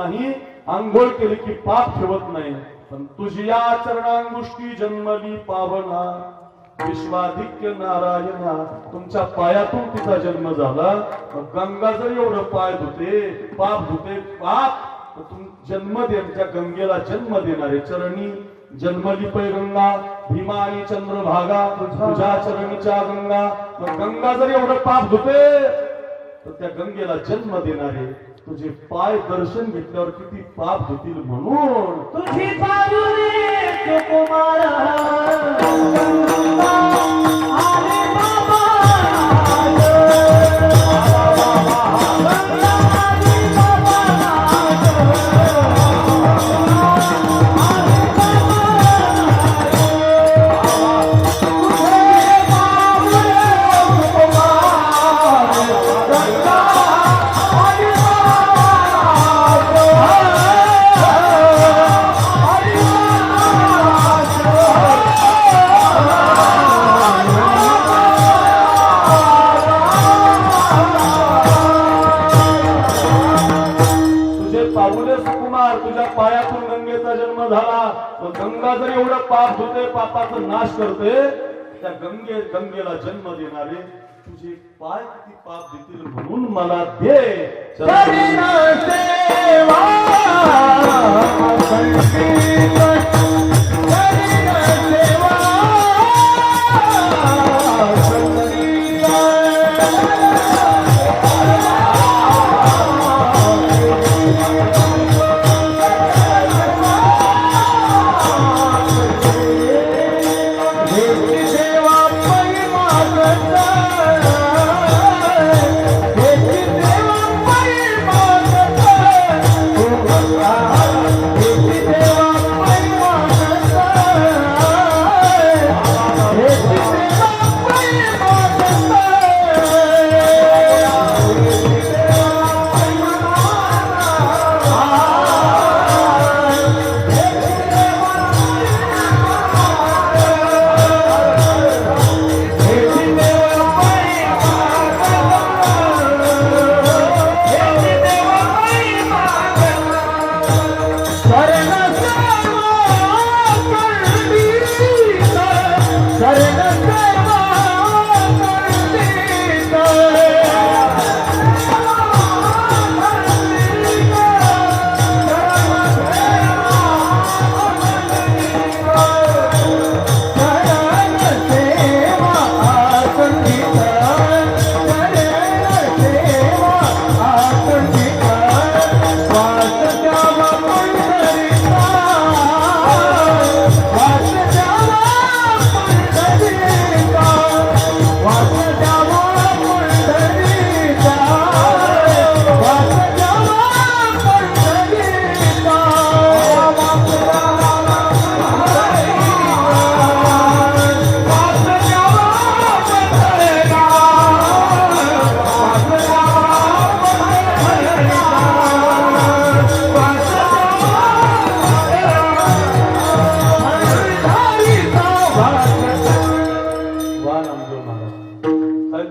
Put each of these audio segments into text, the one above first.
नाही आंघोळ केली की पाप ठेवत नाही. पण तुझी या चरणांगुष्टी जन्मली पावना. विश्वाधिक्य नारायणा तुमच्या पायातून तिचा जन्म झाला. गंगा जर एवढं पाय धुते पाप धुते पाप तुम जन्म दे त्या गंगेला जन्म देणारे चरणी. जन्मली पै गंगा भीमा आणि चंद्रभागा तुझ्या चरणीच्या गंगा. मग गंगा जर एवढं पाप धुते तर त्या गंगेला जन्म देणारे तुझे पाय दर्शन घेतल्यावर किती पाप घेतील म्हणून. तुझी पायुरी पापाचा नाश करते त्या गंगे गंगेला जन्म देणारे तुझे पाय किती पाप देतील म्हणून मला दे. सेवा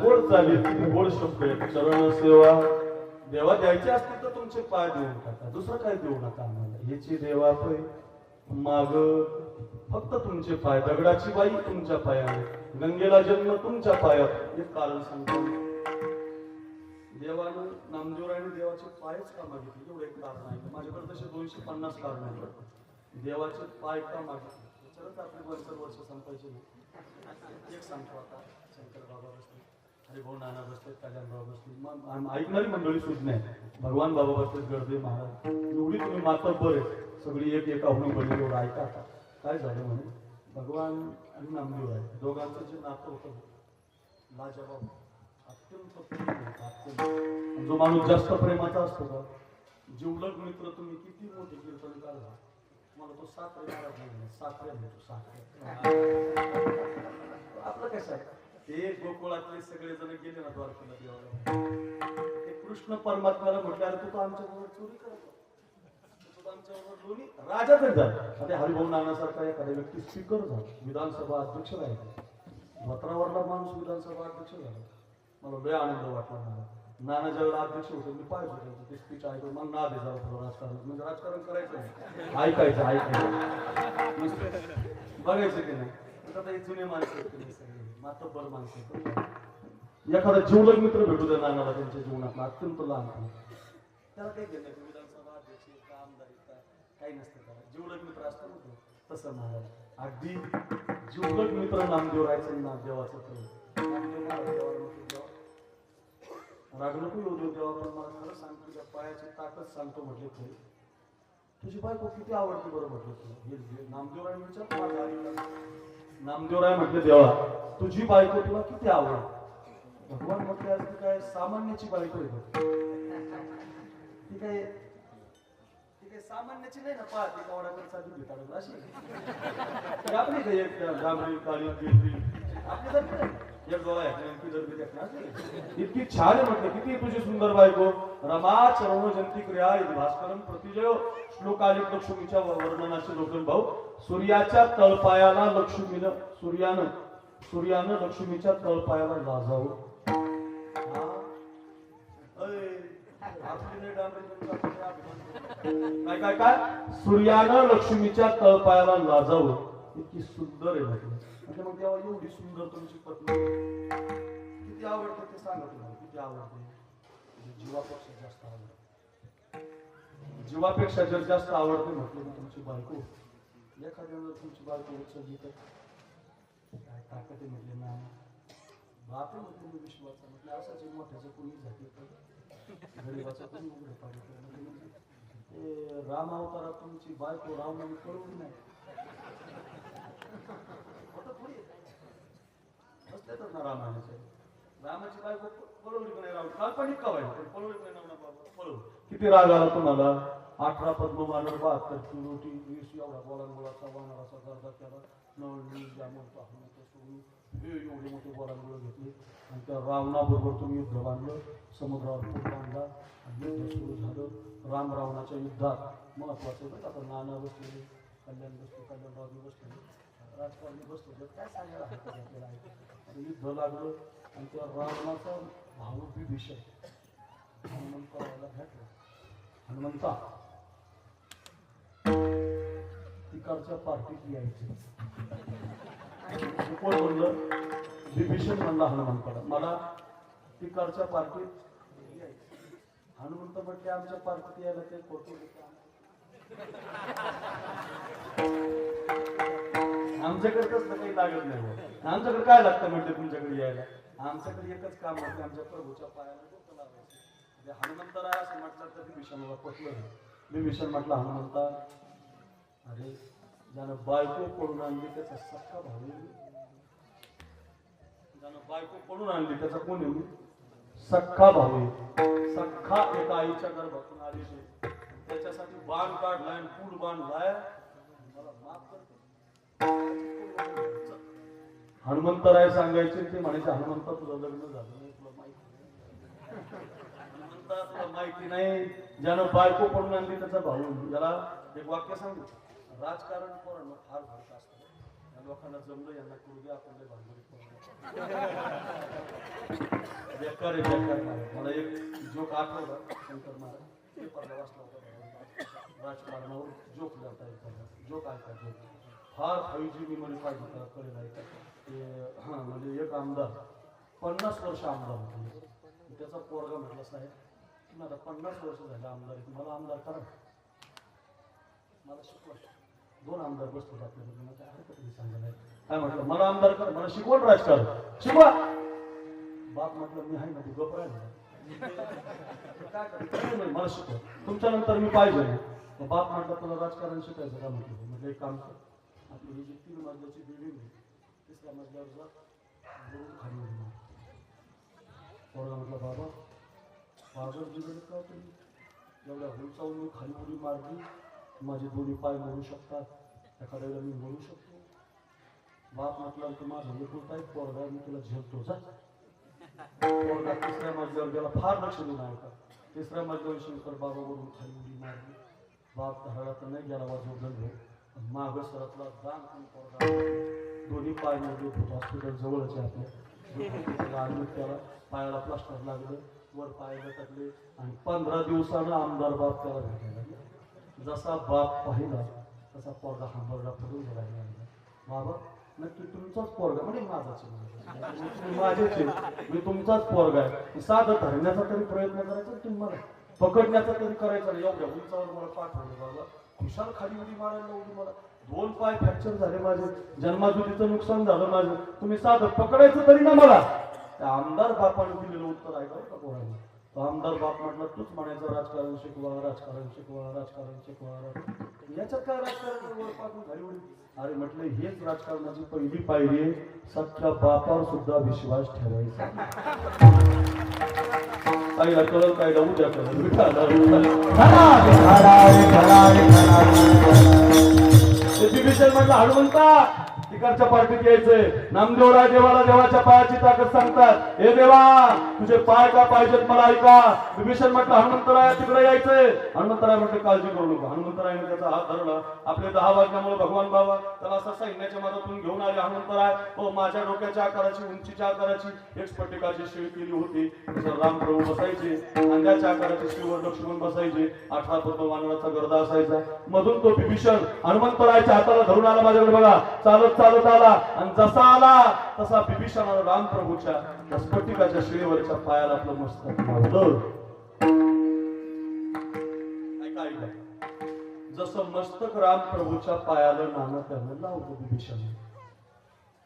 गोड चालेल किती गोड शब्द चरण सेवा. देवा द्यायची असतील तर तुमचे पाय देऊ टाका. दुसरं काय देऊ नका आम्हाला? याची देवा पै माग फक्त तुमचे पाय. दगडाची बाई तुमच्या पायाने गंगेला जन्म तुमच्या पायात हे कारण सांगतो. देवानं नामदेवरायने देवाचे पायच का मागितले? एवढं एक कारण आहे. माझ्याकडे तसे दोनशे पन्नास कारण आहेत. देवाचे पाय का मागितले? त्याच्यावरच आपले वर्ष वर्ष संपायचे नाही. एक सांगतो आता शंकर बाबा हरिभाऊ नाना बसले कल्याणराव बसले मग ऐकणारी मंडळी सुद्धा नाही. भगवान बाबा बसतात गर्दे महाराज. एवढी तुम्ही मातब्बर आहे सगळी एक एका होऊन बनली एवढं ऐका आता. काय झालं म्हणे? भगवान आणि नामदेव आहे दोघांचं जे नातं होतं लाजबाब अत्यंत प्रेम अत्यंत. जो माणूस जास्त प्रेमाचा असतो का जिवलग मित्र तुम्ही किती मोठे कीर्तन काढला मला तो सात रे महाराज नाही म्हणतो आपलं कसं आहे? ते गोकुळातले सगळे जण गेले ना द्वारकेला देवाला. ते कृष्ण परमात्म्याला म्हटले अरे तू तर आमच्याबरोबर चोरी करतो तू आमच्याबरोबर लोणी राजा तरी झाला. हरिभाऊ नानासारखा एखादा व्यक्ती स्पीकर झाला. विधानसभा अध्यक्ष राहिले. धोत्रावरला माणूस विधानसभा अध्यक्ष झाला. मला लय आनंद वाटला मला. नाना ज्यावेळेला अध्यक्ष होते मी पाहिजे होतो. ते स्पीच ऐकून मग ना दे जरा राजकारण. म्हणजे राजकारण करायचं ऐकायचं ऐकायचं. बघायचं की नाही? आता जुने माणसं आहेत की नाही मातब्बर माणसं एखादा जीवलग मित्र भेटू द्या नानाला त्यांच्या जीवनातला अत्यंत लहान त्याला काही घेणं नाही. विधानसभा अध्यक्ष आमदार काही नसतं त्याला. जीवलग मित्र असतो तो. तसं महाराज अगदी जीवलग मित्र नामदेव राहायचं नामदेवाचं तर राग नको येऊ देऊ तेव्हा पण मला खरं सांग तुझ्या पायाची ताकद सांगतो म्हटले खरी तुझी बायको किती आवडते बरं म्हटलं तुला हे हे नामदेवराय विचार नामदेवराय म्हटले देवा तुझी बायको तुला किती आवड भगवान म्हटले आज ती काय सामान्याची बायको आहे ती काय ती काय सामान्याची नाही ना पहा ती कावडाकडे चालू भेटाडत अशी ती आपली काय एक डांबरी काळी आपली जर एक डोळा आहे नेमकी देखणार इतकी छान म्हटलं किती तुझी सुंदर बायको. रमा चरण जंती क्रिया भास्करम प्रतिजय. श्लोकालिक लक्ष्मीच्या वर्णनाचे लोकन भाऊ सूर्याच्या तळपायाला लक्ष्मीनं सूर्यानं सूर्यानं लक्ष्मीच्या तळपायाला लाजावं. काय काय काय? सूर्यानं लक्ष्मीच्या तळपायाला लाजावं. इतकी सुंदर आहे म्हटलं म्हणजे मग तेव्हा एवढी सुंदर तुमची पत्नी. किती आवडते ते सांगा तुम्हाला किती आवडते. म्हणजे जीवापेक्षा जास्त आवडते. जीवापेक्षा जर जास्त आवडते म्हटलं ना तुमची बायको एखाद्या तुमची बायको उचलली तर काय ताकद आहे म्हटले ना बाप म्हटले म्हटलं मी विश्वास म्हटलं असं एक मोठ्याचं कोणी झाली तर. गरीबाचं कोणी उघडं पाहिजे म्हणजे राम अवतारा तुमची बायको राम करून कळवली नाही. होतं तर ना रामायणाचे रामाची बायको पळवली किती राग आला तुम्हाला? अठरा पद्म वानर बहात्तर किलोटी वीस एवढा बोलांगोळाचा वानराचा गर्दा केला नवळी जामून पाहून सोडून हे एवढे मोठे बोलांगोळ घेतले. आणि त्या रावणाबरोबर तुम्ही युद्ध बांधलं समुद्रावर बांधला. आणि युद्ध सुरू झालं. राम रावणाच्या युद्धात महत्वाचं बरं आता नाना बसले कल्याण बसले कल्याणरावजी बसले राजकारणी बसतो काय सांगायला युद्ध लागलं. आणि त्या रावणाचा भाऊ विभीषण हनुमंताला भेटला. हनुमंता तिकडच्या पार्टीत यायचे. कोण म्हणलं विभीषण म्हणला हनुमंताला मला तिकडच्या पार्टीत यायचं. हनुमंत म्हटले आमच्या पार्टीत यायला ते फोटो आमच्याकडे तसलं काही लागत नाही हो. आमच्याकडे काय लागतं म्हटलं तुमच्याकडे यायला? आमच्याकडे एकच काम म्हटलं आमच्या प्रभूच्या पायाला डोकं लावायचं. म्हणजे हनुमंतराय असं म्हटलं तर विभीषणाला पटलं मी विभीषण म्हटलं हनुमंता अरे ज्यानं बायको पडून आणली त्याचा सक्का भाऊ ज्यानं बायको पडून आणली त्याचा कोण येऊ सख्खा भाऊ सख्खा एका आईच्या गर्भातून आलेले त्याच्यासाठी बाण काढलाय आणि बाण बांधलाय. मला माफ करते हनुमंतराय सांगायचे ते म्हणायचे हनुमंता तुझं लग्न झालं नाही तुला माहिती हनुमंता तुला माहिती नाही. ज्यानं बायको पडून आणली त्याचा भाऊ याला एक वाक्य सांगू? राजकारण पोरांना फार भरत असतं. या लोकांना जमलं यांना कुर्गे आपण भांडवली बेकार बेकार मला एक जोक आठवला शंकर महाराज. ते वाचला होता राजकारणावर जोक लिहिता येतात. जोक ऐका जोक फार फाईव्ह मी मेमरी पाहिजे त्याला कळेल ऐका हां म्हणजे एक आमदार पन्नास वर्ष आमदार होते. त्याचा पोरगा म्हटला साहेब तुम्ही आता पन्नास वर्ष झाले आमदार आहे मला आमदार करा. मला शिकवा. दोन आमदार बसतो आपल्याकडे मला काय हरकत नाही सांगायला. काय म्हटलं? मला आमदार कर. मला शिकवण राजकारण. शिकवा. बाप म्हटलं मी आहे ना तू गप राहिला. काय नाही, मला शिकव. तुमच्यानंतर मी पाहिजे. मग बाप म्हटलं तुला राजकारण शिकायचं का? म्हटलं म्हटलं एक काम कर. आपली ही जी तीन मजल्याची बिल्डिंग आहे तिसऱ्या मजल्यावर जाऊन खाली उडी मार. पोरगा म्हटलं बाबा पागल बिगल का तुम्ही एवढ्या उंचावून मी खाली उडी मारली. माझे दोन्ही पाय मोडू शकतात. एखाद्याला मी म्हणू शकतो. बाप म्हटलं तर माझं एकुलता एक पोरगा मी तुला झेलतो जा. पोरगा तिसऱ्या मजल्यावर गेला फार लक्ष देऊन ऐका तिसऱ्या मजल्यावर शंकर बाबा वरून खाली उडी मारली. बाप तर तर नाही गेला वाजव गंध मागं सरतला दान पण पोरगा. दोन्ही पाय मोडले होते हॉस्पिटल जवळच आहे आपल्या त्याला पायाला प्लास्टर लागलं वर पाहायला टाकले आणि पंधरा दिवसानं आमदार बाप त्याला भेटायला जसा बाप पाहिला तसा पोरगा हांबरला पडून गेला बाबा नक्की तुमचाच पोरगा म्हणजे माझाच माझेच मी तुमचाच पोरगा आहे. साधं धरण्याचा तरी प्रयत्न करायचा तुम्हाला पकडण्याचा तरी करायचा. एवढ्या उंचावर मला पाठवलं बाबा. खुशाल खाली उडी मारायला उडी मला. दोन पाय फ्रॅक्चर झाले माझे. जन्माजुतीचं नुकसान झालं माझं. तुम्ही साधं पकडायचं तरी ना मला. त्या आमदार बापाने दिलेलं उत्तर ऐकावं का कोणाला तो आमदार बाप म्हटलं तूच म्हणायचं राजकारण शिकवा राजकारण शिकवा राजकारण शिकवा याच्यात काय राजकारण अरे म्हटलं हेच राजकारणाची पहिली पायरी आहे. सख्या बापावर सुद्धा विश्वास ठेवायचा. काहीला कळलं काहीला उद्या कळलं विठाला, म्हटलं हनुमंता तिकडच्या पार्टीत यायचंय नामदेवराय देवाला देवाच्या पायाची ताकद सांगतात. हे देवा तुझे पाय का पाहिजेत मला ऐका. विभीषण म्हटलं हनुमंतराया तिकडे यायचंय हनुमंतराय म्हटलं काळजी करू नका. हनुमंतरायने त्याचा हात धरला. आपले दहा वाजल्यामुळे भगवान बाबा त्याला असं सैन्याच्या मदतून घेऊन आले. हनुमंतराय हो माझ्या डोक्याच्या आकाराची उंचीच्या आकाराची एक स्फटिकाची शिव केली होती. त्याच्यावर रामप्रभू बसायचे. अंड्याच्या आकाराचे शिळवर लक्ष्मण बसायचे. अठरा पद्म वानराचा गर्दा असायचा. मधून तो विभीषण हनुमंतरायच्या हाताला धरून आला माझ्याकडे बघा. चालत चालत चालत आला आणि जसा आला तसा बिभीषणाला रामप्रभूच्या त्या स्फटिकाच्या शिळेवरच्या पायाला आपलं मस्तक मावलं ऐका जसं मस्तक रामप्रभूच्या पायाला नाणं त्यानं लावलं बिभीषण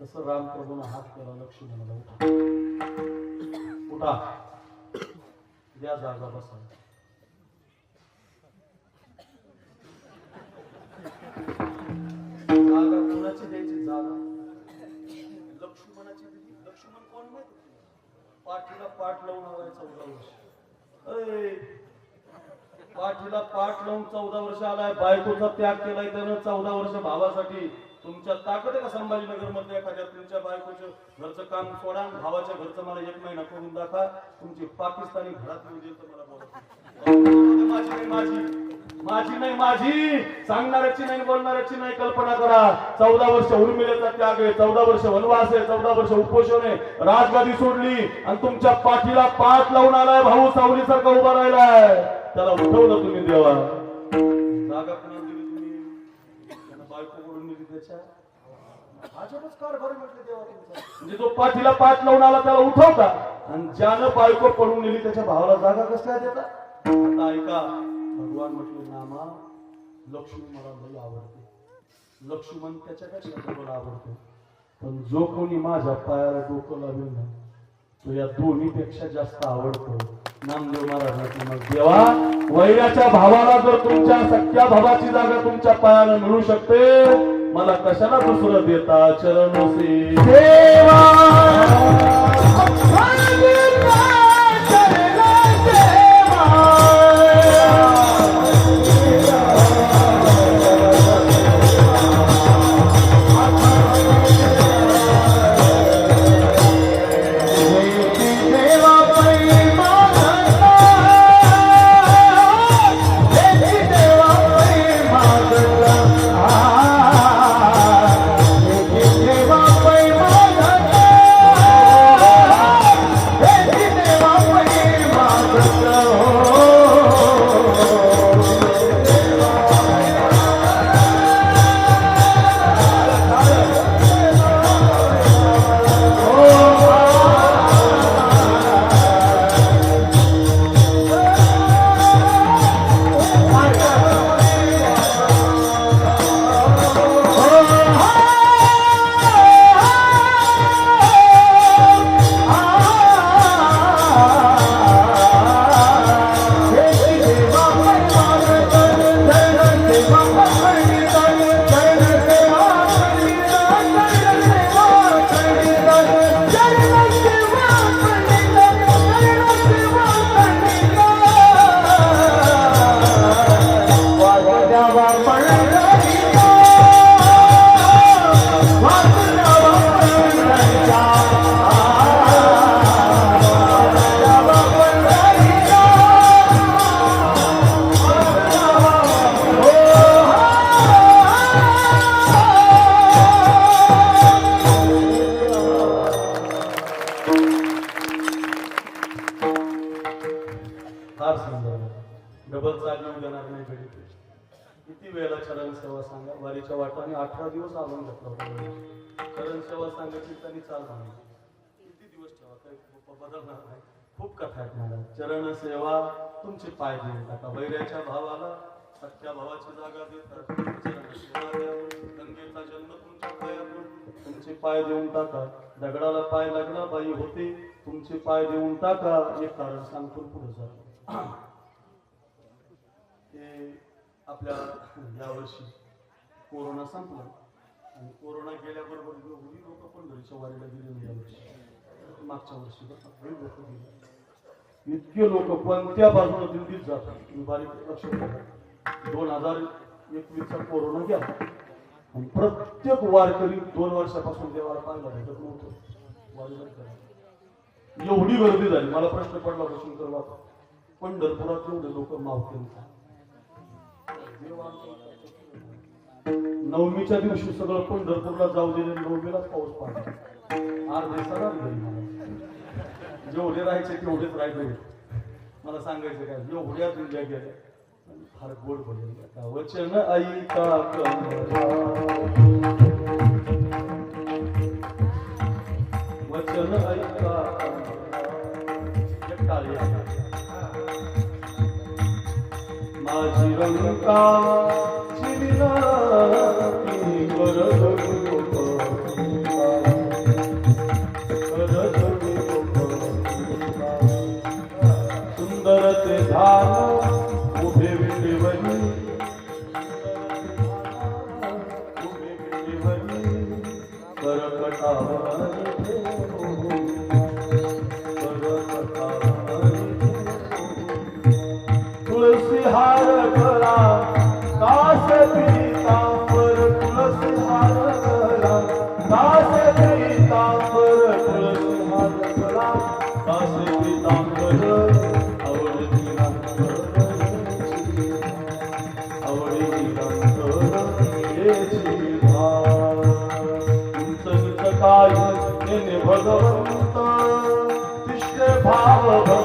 तसं रामप्रभूनं हात केला लक्ष्मणाला उठा उठा. द्या जागा बसा. जागा कोणाची द्यायची? झाला लक्ष्मणाची दिली. लक्ष्मण कोण माहिती? पाठीला पाठ लावून हवाय चौदा वर्ष. पाठीला पाठ लावून चौदा वर्ष आलाय. बायकोचा त्याग केलाय त्यानं चौदा वर्ष भावासाठी. तुमच्या ताकद आहे का संभाजीनगरमध्ये एखाद्या? तुमच्या बायकोचं घरचं काम सोडा भावाच्या घरचं मला एक महिना करून दाखवा. तुमची पाकिस्तानी घरात येऊ देईल तर मला बोला माझी माझी. माझी नाही माझी. सांगणाऱ्याची नाही बोलणाऱ्याची नाही कल्पना करा. चौदा वर्ष उर्मिलेचा त्याग आहे चौदा वर्ष वनवास आहे चौदा वर्ष उपोषण आहे. राजगादी सोडली आणि तुमच्या पाठीला पाठ लावून आलाय भाऊ सावली सारखा उभा राहिलाय. त्याला उठवलं तुम्ही देवा. जागा कुणाला दिली तुम्ही? त्यानं बायको कडून दिली त्याच्या? भाजपच कारभार म्हटले देवा तुमचा. म्हणजे जो पाठीला पाठ लावून आला त्याला उठवता. आणि ज्यानं बायको पडून नेली त्याच्या भावाला जागा कसं काय देता? आता ऐका. भगवान म्हटले नामा लक्ष्मी मला लई आवडते. लक्ष्मण त्याच्यापेक्षा डबल आवडतो. पण जो कोणी माझ्या पायाला डोकं लावेल ना तो या दोन्ही पेक्षा जास्त आवडतो. नामदेव महाराज मग देवा वैराच्या भावाला जर तुमच्या सख्या भावाची जागा तुमच्या पायाला मिळू शकते मला कशाला दुसरं देता? चरण देवा! अठरा दिवस आणून घेतला होता चरण सेवा सांगितली त्यांनी चाल म्हणली किती दिवस ठेवा? काही खूप बदलणार नाही. खूप कथा आहेत मला. चरण सेवा तुमचे पाय देऊन टाका वैऱ्याच्या भावाला सख्या भावाची जागा देतात चरण सेवा द्या. गंगेचा जन्म तुमच्या पायातून. तुमचे पाय देऊन टाका. दगडाला पाय लागला बाई होते. तुमचे पाय देऊन टाका. एक कारण सांगतो पुढे जातो ते आपल्या यावर्षी कोरोना संपला. आणि कोरोना गेल्याबरोबर एवढी लोक घरी सवारीला गेले यावर्षी मागच्या वर्षी बघा, लोक गेले. इतके लोक कोणत्या बाजूला दिल्लीत जातात? तुम्ही बारीक लक्ष दोन हजार एकवीसचा कोरोना गेला. आणि प्रत्येक वारकरी दोन वर्षापासून देवाला पाहिला भेटत नव्हतं. वारीला एवढी गर्दी झाली. मला प्रश्न पडला बसून तर पंढरपुरात एवढे लोक मावतील देवा नवमीच्या दिवशी सगळं पंढरपूरला जाऊ दिले नवमीलाच पाऊस पडला. अर्धे सगळ्यात घरी जेवढे राहायचे तेवढेच राहिले. मला सांगायचं काय एवढ्या दुनिया गेल्या फार गोड बोलले. वचन ऐका वचन ऐका कमला. एक टाळी माझी रंका चिरला ती नेने भगवंत तिष्ठ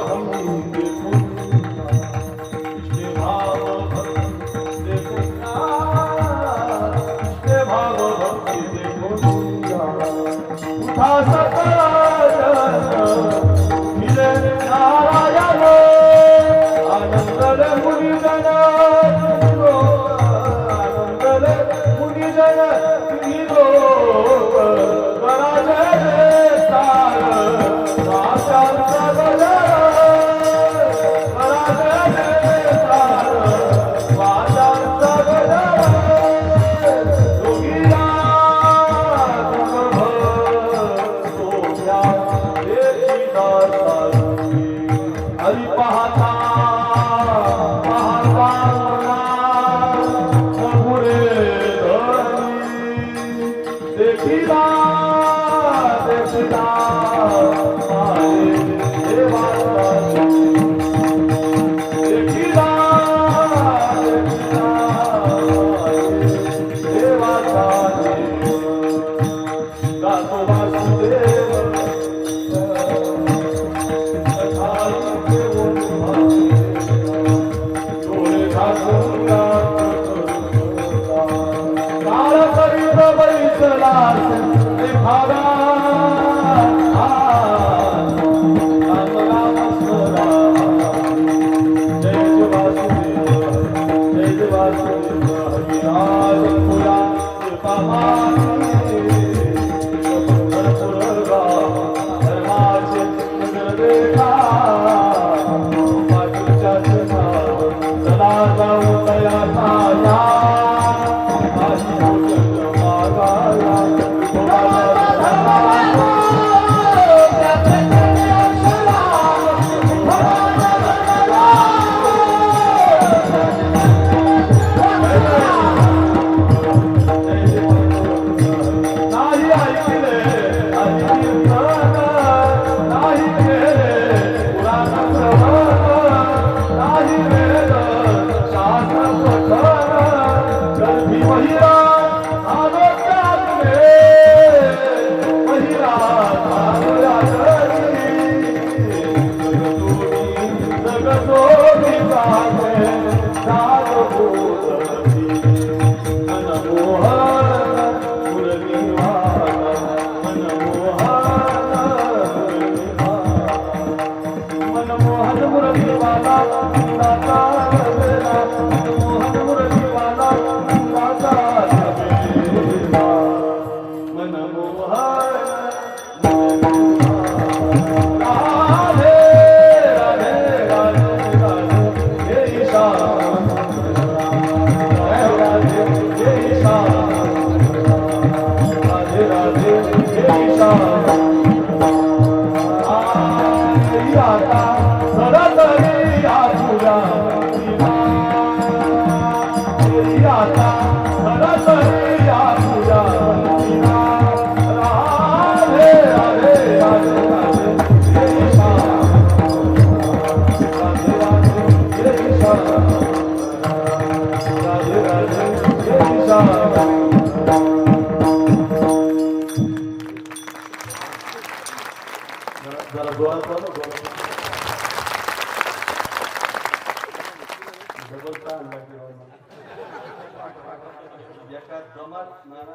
दमात नाना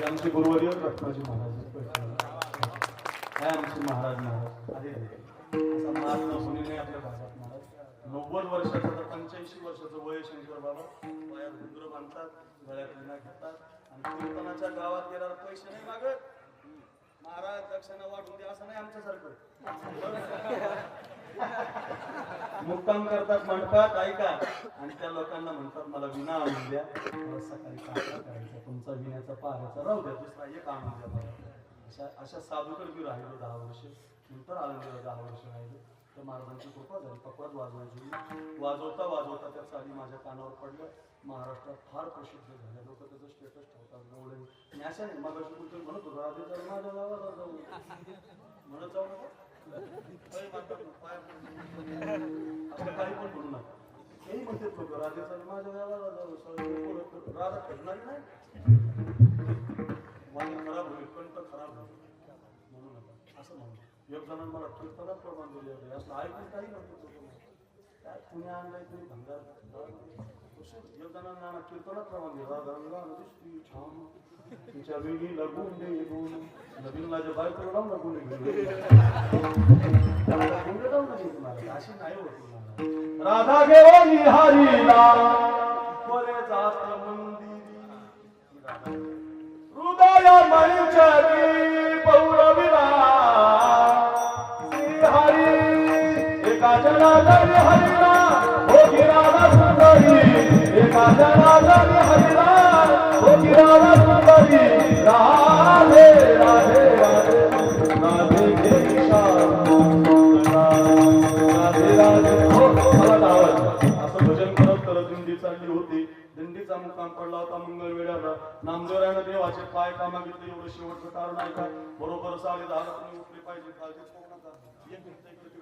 आमचे रत्नाजी महाराज काय आमचे महाराज महाराज अरे नाही आपल्या महाराज नव्वद वर्षाचं तर पंच्याऐंशी वर्षाचं वय शंकर बाबा पायात घुंगर बांधतात गळ्यात विना घेतात आणि कीर्तनाच्या गावात गेल्यावर पैसे नाही मागत महाराज दक्षिणा वाटून द्या असं नाही आमच्यासारखं मुक्काम करतात म्हणतात ऐका. आणि त्या लोकांना म्हणतात मला विना आणून द्या. सकाळी करायचा तुमचा विण्याचा पाहायचा राहू द्या दुसरा एक आणून द्या मला. अशा अशा साधूकडे मी राहिलो दहा वर्ष. नंतर आनंदीला दहा वर्ष राहिलो. तर महाराजांची कृपा झाली. पकवाज वाजवायची. वाजवता वाजवता त्या आधी माझ्या कानावर पडलं महाराष्ट्रात फार प्रसिद्ध झाले लोक त्याचं स्टेटस ठेवतात. गवळे मी अशा नाही मग म्हणत होतो राधे तर माझ्या गावाला जाऊ म्हणत जाऊ नका. काही असं काही पण म्हणू नका हेही म्हणतात लोक राधे तर माझ्या नाही वाणी खराब होईल तर खराब होईल म्हणू नका असं म्हणू एक जणांना मला कीर्तनात प्रमाण दिले होते असं ऐकून काही नव्हतं लोकं. काय आणलाय तुम्ही भंगार एक जणांना कीर्तनात प्रमाण दिलं दिसती छान तिच्या वेळी लगून दे गुण लावून अशी नाही होत राधा घेऊन हरीला बरे जात मंदिरी मंचरी पौरविला श्री हरी एका देवाचे पाय मागितले एवढं शेवटचं कारण आहे का? बरोबर साडे दहा तुम्ही उठले पाहिजे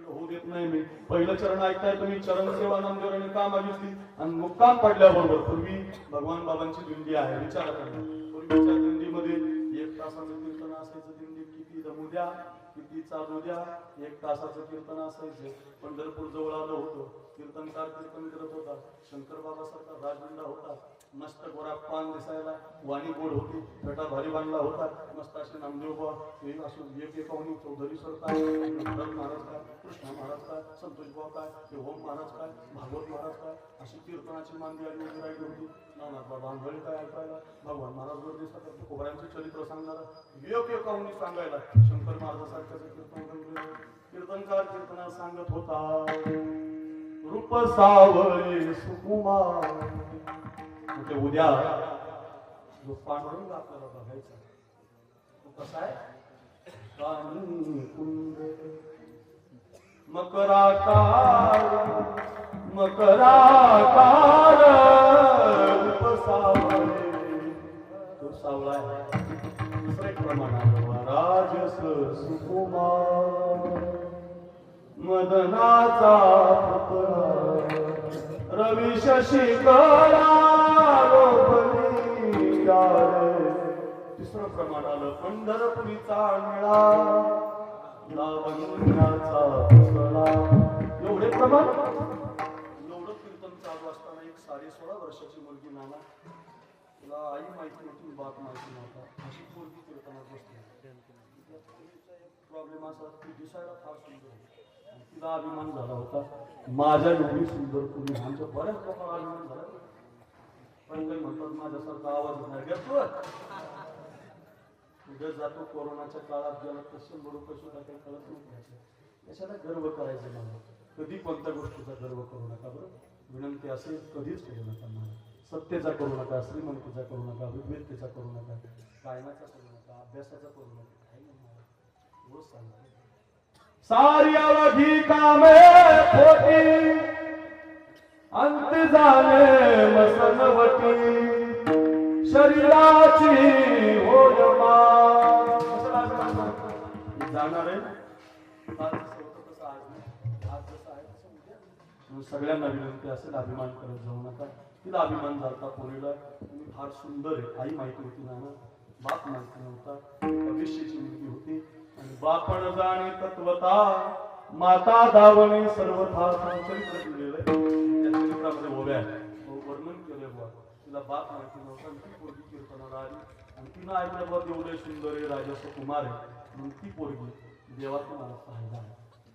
होऊ देत नाही मी. पहिलं चरण ऐकताय तुम्ही चरण सेवा नामदेवरायाने का मागितली आणि मुक्काम पडल्याबरोबर पूर्वी भगवान बाबांची दिंडी आहे. विचार करा. पूर्वीच्या दिंडीमध्ये एक तासाचं कीर्तन असायचं. दिंडी किती जमू द्या किती चालू द्या एक तासाचं कीर्तन असायचं. पंढरपूर जवळ आलं होतं. कीर्तनकार कीर्तन करत होता. शंकर बाबा सारखा राजबंडा होता. मस्त गोरा पान दिसायला. वाणी गोड होती. फेटा भारी बांधला होता. मस्त असे नामदेव बा हे असं एक एकावनी चौधरी सर काय? महाराज काय? कृष्णा महाराज काय? संतोष बाबा काय? हे ओम महाराज काय? भागवत महाराज काय? अशी कीर्तनाची मांदी आली उभी राहिली होती. नानात बाबा आंधळी काय ऐकायला? भगवान महाराज वर दिसतात. कोबऱ्यांचे चरित्र सांगणारा एक एकावनी सांगायला. शंकर महाराजासारख्याचं कीर्तन कीर्तनकार कीर्तना सांगत होता. रूप सावळे सुकुमार. म्हणजे उद्या? जो पांडुरंग आपल्याला बघायचा तो कसा आहे? कुंड मकराकार मकराकार रूप सावळे तो सावळा आहे. दुसरे प्रमाणात राजस सुकुमार. मदनाचा पुतळा रवी शशी तिसरं प्रमाण आलं पंढरपुरीचा निळा लावण्याचा पुतळा. एवढे प्रमाण? एवढं कीर्तन चालू असताना एक साडे सोळा वर्षाची मुलगी नाना. तुला आई माहिती नव्हती बाप माहिती नव्हता. अशी मुलगी कीर्तनात बसते प्रॉब्लेम असा की दिसायला फार सुंदर होती. तिला अभिमान झाला होता. माझ्या एवढी सुंदर कुणी आमच्या बऱ्याच लोकांना अभिमान झाला. पण काही म्हणतात माझ्यासारखा आवाज नाही. घेतो उद्या जातो कोरोनाच्या काळात ज्याला कसे मरू कसे काही कळत नाही कशाला गर्व करायचं मला? कधी कोणत्या गोष्टीचा गर्व करू नका बरं? विनंती असेल कधीच करू नका मला. सत्तेचा करू नका श्रीमंतीचा करू नका विद्वेतेचा करू नका कायमाचा करू नका अभ्यासाचा करू नका काही नाही मला. रोज सांगा सारी अवधी कामे पोटी अंत झाले मसनवटी. शरीराची होय जाणार आहे. आहे सगळ्यांना विनंती असेल अभिमान करत जाऊ नका. तिला अभिमान झाला पोरीला तुम्ही फार सुंदर आहे. आई माहिती होती ना ना बाप माहिती नव्हता. भविष्याची मुलगी होती. बापण जाणे तत्वता माता दावणे सर्वथा चरित्र दिलेलं आहे त्या चरित्रामध्ये ओव्या आहे. हो, वर्णन केलंय बुवा. तिला बाप माहिती नव्हता ती पोरगी कीर्तनाला आली आणि तिनं ऐकलं बघ एवढे सुंदर आहे राजस्व कुमार आहे म्हणून ती पोरगी देवाचं मला पाहायला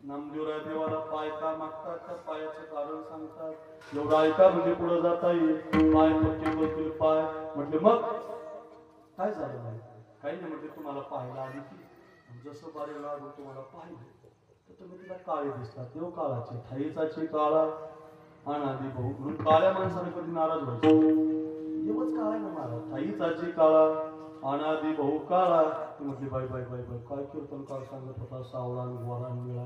नामदेवराय देवाला पाय का मागतात? त्या पायाचं कारण सांगतात. एवढं ऐका म्हणजे पुढे जाता येईल. पाय पक्के बोलतील पाय. म्हटले मग काय झालं नाही काही नाही म्हटले तुम्हाला पाहायला आली की जसं बारे लागून तुम्हाला पाहिजे तर तुम्ही तिला काळे दिसतात. देव काळाचे थाईचाचे काळा अनादी भाऊ म्हणून काळ्या माणसाने कधी नाराज व्हायचं देवच काळा ना महाराज? थाईचाचे काळा अनादी भाऊ काळा. ती म्हटली बाई बाई बाई बाई काय कीर्तन काळ सांगत होता? सावळा गोरा निळा.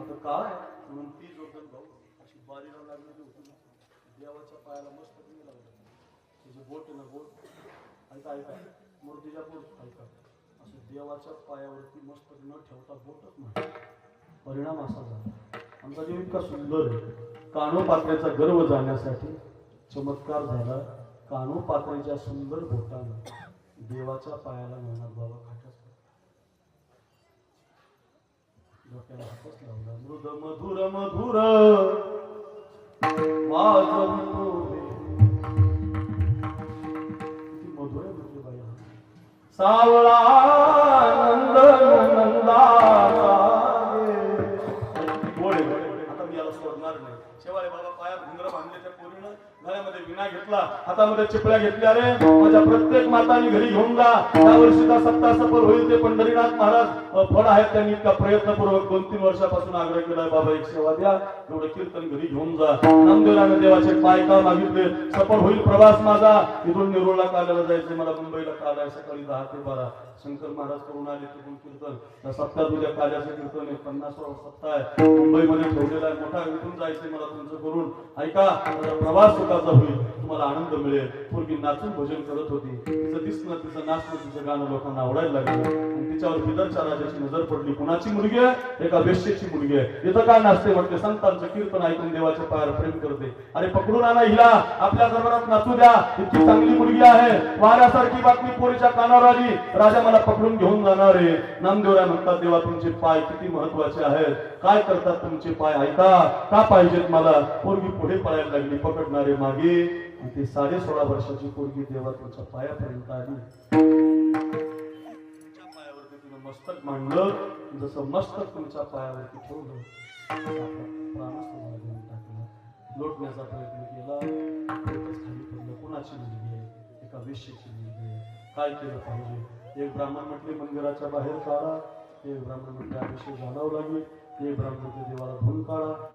आता काळ आहे. म्हणून ती जोडण भाऊ अशी बारीला लागलेली होती देवाच्या पायाला मस्त तिने लागलं. तिचे बोट ना बोट. ऐका ऐका. मूर्तीच्या बोट ऐका. देवाच्या पायावरती मस्त न ठेवता बोटच नाही. परिणाम असा झाला. आमचा जीव इतका सुंदर आहे. कानोपात्र्याचा गर्व जाण्यासाठी चमत्कार झाला. कानो कानोपात्र्याच्या सुंदर बोटानं देवाच्या पायाला म्हणणार बाबा खाटच डोक्याला हातच लावला. मृद मधुर मधुर मधुर आहे म्हणजे बाई सावळा घेतला. हातामध्ये चिपळ्या घेतल्या रे. माझ्या प्रत्येक मातानी घरी घेऊन जा. त्या वर्षीचा सत्ता सफल होईल ते पंढरीनाथ महाराज. अ, फळ आहेत त्यांनी इतका प्रयत्नपूर्वक दोन तीन वर्षापासून आग्रह केलाय बाबा एक सेवा द्या. एवढं कीर्तन घरी घेऊन जा. नामदेवराने देवाचे पाय का मागितले? सफल होईल प्रवास माझा. इथून निरोळला काढायला जायचे मला मुंबईला काढाय सकाळी दहा ते बारा. शंकर महाराज करून आले तिथून कीर्तन. त्या सप्त्यात उद्या काल्याचं कीर्तन आहे. पन्नास सप्ताह आहे. मुंबईमध्ये ठेवलेला आहे मोठा. इथून जायचे मला तुमचं करून. ऐका माझा प्रवास सुखाचा होईल. तुम्हाला मला आनंद मिळेल. पूर्वी नाचून भोजन करत होती. तिचं दिसणं तिचं नाचणं तिचं गाणं लोकांना आवडायला लागलं. आणि तिच्यावर बिदरच्या राजाची नजर पडली. कुणाची मुलगी आहे? एका वेश्येची मुलगी आहे. इथं काय नाचते म्हटले संतांचं कीर्तन ऐकून देवाच्या पायावर प्रेम करते. अरे पकडून आणा हिला. आपल्या दरबारात नाचू द्या. इतकी चांगली मुलगी आहे. वाऱ्यासारखी बातमी पोरीच्या कानावर आली. राजा मला पकडून घेऊन जाणार आहे. नामदेवराय म्हणतात देवा तुमचे पाय किती महत्त्वाचे आहेत. काय करतात तुमचे पाय? ऐका. का पाहिजेत मला? पोरगी पुढे पळायला लागली. पकडणारे मागे ती साडे सोळा वर्षाची पोरगी देवा तुमच्या पायापर्यंत आली तुमच्या पायावरती तिनं मस्तक मांडलं जसं मस्तक तुमच्या पायावरती ठेवलं तसं प्राणच तुम्हाला टाकला. लोटण्याचा प्रयत्न केला खाली पडलं. कोणाची मुलगी आहे? एका वेश्येची मुलगी आहे. काय केलं पाहिजे? एक ब्राह्मण म्हटले मंदिराच्या बाहेर काढा. एक ब्राह्मण म्हटले अभिषेक घालावं लागेल. एक ब्राह्मण देवाला भूल काढा.